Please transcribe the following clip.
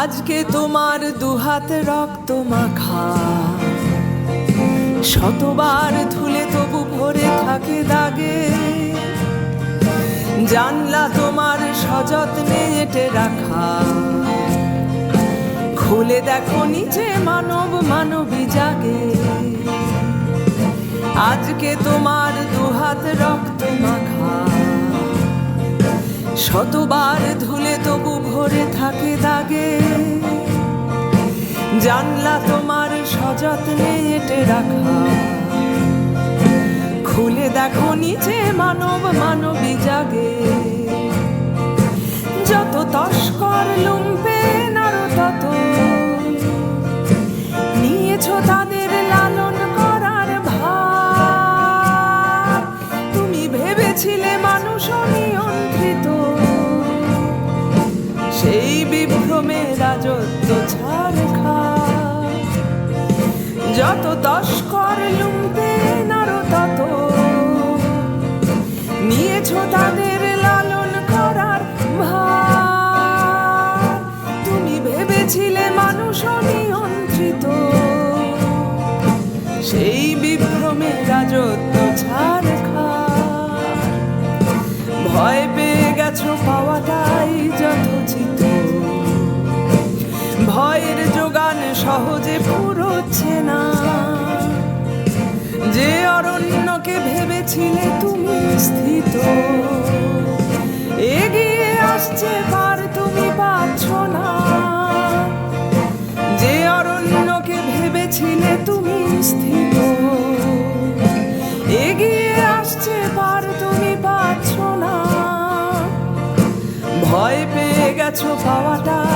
আজকে তোমার দুহাত রক্ত মাখা। শতবার ধুলে তবু ভরে থাকে দাগে। জানলা তোমার সযত্নে এটে রাখা। খুলে দেখো নিচে মানব মানবী জাগে। আজকে তোমার দুহাত রক্ত মাখা। শতবার ধুলে তবু ভরে থাকে দাগে। জানলা তোমার সযত্নে এটে রাখা। খুলে দেখো নিচে মানব মানবী জাগে। যত তস্কর লুম্পে নারো তত। নিয়েছো তাদের লালন করার ভার। তুমি ভেবেছিলে মানুষ নিয়ন্ত্রিত সেই বিভ্রমে রাজত্ব ছাড় যত তস্কর লুম্পে নারো তত নিয়েছো তাদের লালন করার ভার। তুমি ভেবেছিলে মানুষ নিয়ন্ত্রিত সেই বিভ্রমে রাজত্ব ছাড় ভয় পেয়ে গেছো পাওয়াটাই যথোচিত। ভয়ের যোগান সহজে পুরোচ্ছে ভেবেছিলে তুমি স্থিত। এগিয়ে আসছে পার তুমি পাচ্ছ না। যে অরণ্যকে ভেবেছিলে তুমি স্থিত। এগিয়ে আসছে পার তুমি পাচ্ছ না। ভয় পেয়ে গেছো পাওয়াটা